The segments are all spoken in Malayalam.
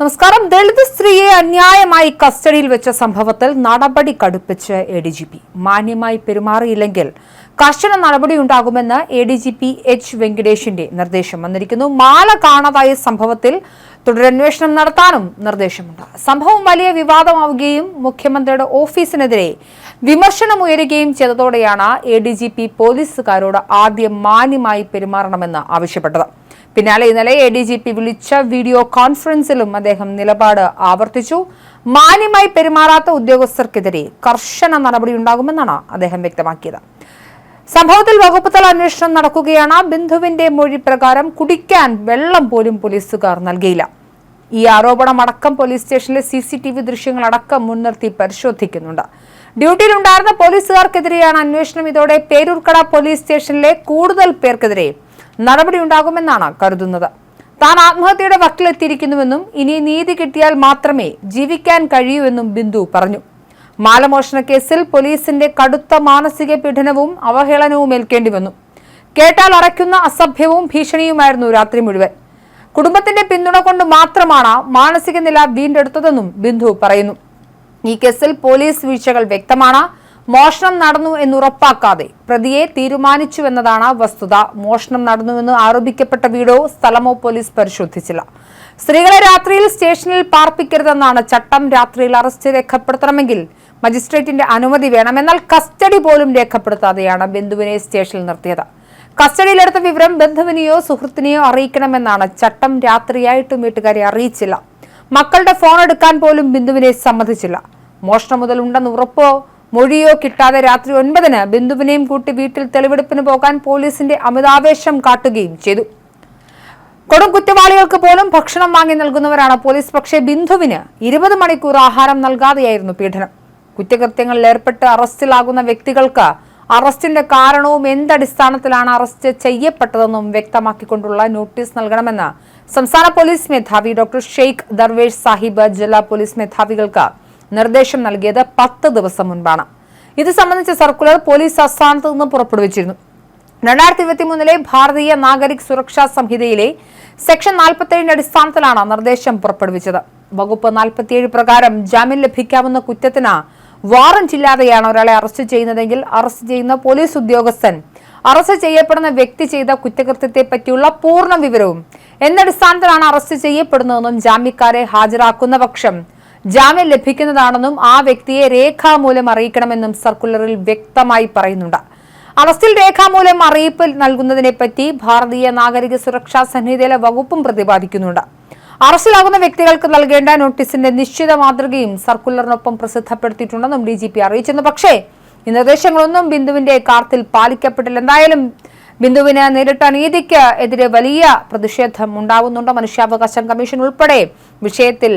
നമസ്കാരം. ദളിത് സ്ത്രീയെ അന്യായമായി കസ്റ്റഡിയിൽ വെച്ച സംഭവത്തിൽ നടപടി കടുപ്പിച്ച് എ ഡി ജി പി മാന്യമായി പെരുമാറിയില്ലെങ്കിൽ കർശന നടപടിയുണ്ടാകുമെന്ന് A D G P H വെങ്കടേഷിന്റെ നിർദ്ദേശം വന്നിരിക്കുന്നു. മാല കാണാതായ സംഭവത്തിൽ തുടരന്വേഷണം നടത്താനും നിർദ്ദേശമുണ്ട്. സംഭവം വലിയ വിവാദമാവുകയും മുഖ്യമന്ത്രിയുടെ ഓഫീസിനെതിരെ വിമർശനമുയരുകയും ചെയ്തതോടെയാണ് എ ഡി ജി പി പോലീസുകാരോട് ആദ്യം മാന്യമായി പെരുമാറണമെന്ന് ആവശ്യപ്പെട്ടത്. പിന്നാലെ ഇന്നലെ എ ഡി ജി പി വിളിച്ച വീഡിയോ കോൺഫറൻസിലും അദ്ദേഹം നിലപാട് ആവർത്തിച്ചു. മാന്യമായി പെരുമാറാത്ത ഉദ്യോഗസ്ഥർക്കെതിരെ കർശന നടപടിയുണ്ടാകുമെന്നാണ് അദ്ദേഹം വ്യക്തമാക്കിയത്. സംഭവത്തിൽ വകുപ്പ് തല അന്വേഷണം നടക്കുകയാണ്. ബിന്ദുവിന്റെ മൊഴി പ്രകാരം കുടിക്കാൻ വെള്ളം പോലും പോലീസുകാർ നൽകിയില്ല. ഈ ആരോപണം അടക്കം പോലീസ് സ്റ്റേഷനിലെ സി സി ടി വി ദൃശ്യങ്ങളടക്കം മുൻനിർത്തി പരിശോധിക്കുന്നുണ്ട്. ഡ്യൂട്ടിയിലുണ്ടായിരുന്ന പോലീസുകാർക്കെതിരെയാണ് അന്വേഷണം. ഇതോടെ പേരൂർക്കട പോലീസ് സ്റ്റേഷനിലെ കൂടുതൽ പേർക്കെതിരെ നടപടിയുണ്ടാകുമെന്നാണ് കരുതുന്നത്. താൻ ആത്മഹത്യയുടെ വക്കിലെത്തിയിരിക്കുന്നുവെന്നും ഇനി നീതി കിട്ടിയാൽ മാത്രമേ ജീവിക്കാൻ കഴിയൂ എന്നും ബിന്ദു പറഞ്ഞു. മാലമോഷണ കേസിൽ പോലീസിന്റെ കടുത്ത മാനസിക പീഡനവും അവഹേളനവും ഏൽക്കേണ്ടി വന്നു. കേട്ടാൽ അറയ്ക്കുന്ന അസഭ്യവും ഭീഷണിയുമായിരുന്നു രാത്രി മുഴുവൻ. കുടുംബത്തിന്റെ പിന്തുണ കൊണ്ട് മാത്രമാണ് മാനസിക നില വീണ്ടെടുത്തതെന്നും ബിന്ദു പറയുന്നു. ഈ കേസിൽ പോലീസ് വീഴ്ചകൾ വ്യക്തമാണ്. മോഷണം നടന്നു എന്നുറപ്പാക്കാതെ പ്രതിയെ തീരുമാനിച്ചുവെന്നതാണ് വസ്തുത. മോഷണം നടന്നുവെന്ന് ആരോപിക്കപ്പെട്ട വീടോ സ്ഥലമോ പോലീസ് പരിശോധിച്ചില്ല. സ്ത്രീകളെ രാത്രിയിൽ സ്റ്റേഷനിൽ പാർപ്പിക്കരുതെന്നാണ് ചട്ടം. രാത്രിയിൽ അറസ്റ്റ് രേഖപ്പെടുത്തണമെങ്കിൽ മജിസ്ട്രേറ്റിന്റെ അനുമതി വേണം എന്നാൽ കസ്റ്റഡി പോലും രേഖപ്പെടുത്താതെയാണ് ബന്ധുവിനെ സ്റ്റേഷനിൽ നിർത്തിയത്. കസ്റ്റഡിയിലെടുത്ത വിവരം ബന്ധുവിനെയോ സുഹൃത്തിനെയോ അറിയിക്കണമെന്നാണ് ചട്ടം. രാത്രിയായിട്ടും വീട്ടുകാരെ അറിയിച്ചില്ല. മക്കളുടെ ഫോൺ എടുക്കാൻ പോലും ബിന്ദുവിനെ സമ്മതിച്ചില്ല. മോഷണം മുതൽ ഉണ്ടെന്ന് ഉറപ്പോ മൊഴിയോ കിട്ടാതെ രാത്രി ഒൻപതിന് ബിന്ദുവിനെയും കൂട്ടി വീട്ടിൽ തെളിവെടുപ്പിന് പോകാൻ പോലീസിന്റെ അമിതാവേശം കാട്ടുകയും ചെയ്തു. കൊടും കുറ്റവാളികൾക്ക് പോലും ഭക്ഷണം വാങ്ങി നൽകുന്നവരാണ് പോലീസ് പക്ഷേ ബിന്ദുവിന് ഇരുപത് മണിക്കൂർ ആഹാരം നൽകാതെയായിരുന്നു പീഡനം. കുറ്റകൃത്യങ്ങളിൽ ഏർപ്പെട്ട് അറസ്റ്റിലാകുന്ന വ്യക്തികൾക്ക് അറസ്റ്റിന്റെ കാരണവും എന്തടിസ്ഥാനത്തിലാണ് അറസ്റ്റ് ചെയ്യപ്പെട്ടതെന്നും വ്യക്തമാക്കിക്കൊണ്ടുള്ള നോട്ടീസ് നൽകണമെന്ന് സംസ്ഥാന പോലീസ് മേധാവി ഡോക്ടർ ഷെയ്ഖ് ദർവേഷ് സാഹിബ് ജില്ലാ പോലീസ് മേധാവികൾക്ക് നിർദ്ദേശം നൽകിയത് പത്ത് ദിവസം മുൻപാണ്. ഇത് സംബന്ധിച്ച സർക്കുലർ പോലീസ് ആസ്ഥാനത്ത് നിന്ന് പുറപ്പെടുവിച്ചിരുന്നു. രണ്ടായിരത്തി ഇരുപത്തി മൂന്നിലെ ഭാരതീയ നാഗരിക് സുരക്ഷാ സംഹിതയിലെ സെക്ഷൻ നാൽപ്പത്തേഴിന്റെ അടിസ്ഥാനത്തിലാണ് നിർദ്ദേശം പുറപ്പെടുവിച്ചത്. വകുപ്പ് നാൽപ്പത്തിയേഴ് പ്രകാരം ജാമ്യം ലഭിക്കാവുന്ന കുറ്റത്തിന് വാറന്റ് ഇല്ലാതെയാണ് ഒരാളെ അറസ്റ്റ് ചെയ്യുന്നതെങ്കിൽ അറസ്റ്റ് ചെയ്യുന്ന പോലീസ് ഉദ്യോഗസ്ഥൻ അറസ്റ്റ് ചെയ്യപ്പെടുന്ന വ്യക്തി ചെയ്ത കുറ്റകൃത്യത്തെ പറ്റിയുള്ള പൂർണ വിവരവും എന്നടിസ്ഥാനത്തിലാണ് അറസ്റ്റ് ചെയ്യപ്പെടുന്നതെന്നും ജാമ്യക്കാരെ ഹാജരാക്കുന്ന പക്ഷം ജാമ്യം ലഭിക്കുന്നതാണെന്നും ആ വ്യക്തിയെ രേഖാമൂലം അറിയിക്കണമെന്നും സർക്കുലറിൽ വ്യക്തമായി പറയുന്നുണ്ട്. അറസ്റ്റിൽ രേഖാമൂലം അറിയിപ്പ് നൽകുന്നതിനെപ്പറ്റി ഭാരതീയ നാഗരിക സുരക്ഷാ സംഹിതയിലെ വകുപ്പും പ്രതിപാദിക്കുന്നുണ്ട്. അറസ്റ്റിലാകുന്ന വ്യക്തികൾക്ക് നൽകേണ്ട നോട്ടീസിന്റെ നിശ്ചിത മാതൃകയും സർക്കുലറിനൊപ്പം പ്രസിദ്ധപ്പെടുത്തിയിട്ടുണ്ടെന്നും ഡി ജി പി അറിയിച്ചിരുന്നു. പക്ഷേ ഈ നിർദ്ദേശങ്ങളൊന്നും ബിന്ദുവിന്റെ കാർത്തിൽ പാലിക്കപ്പെട്ടില്ല. എന്തായാലും ബിന്ദുവിന് നേരിട്ട അനീതിക്ക് എതിരെ വലിയ പ്രതിഷേധം ഉണ്ടാവുന്നുണ്ട്. മനുഷ്യാവകാശ കമ്മീഷൻ ഉൾപ്പെടെ വിഷയത്തിൽ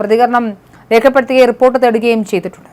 പ്രതികരണം രേഖപ്പെടുത്തുകയും റിപ്പോർട്ട് തേടുകയും ചെയ്തിട്ടുണ്ട്.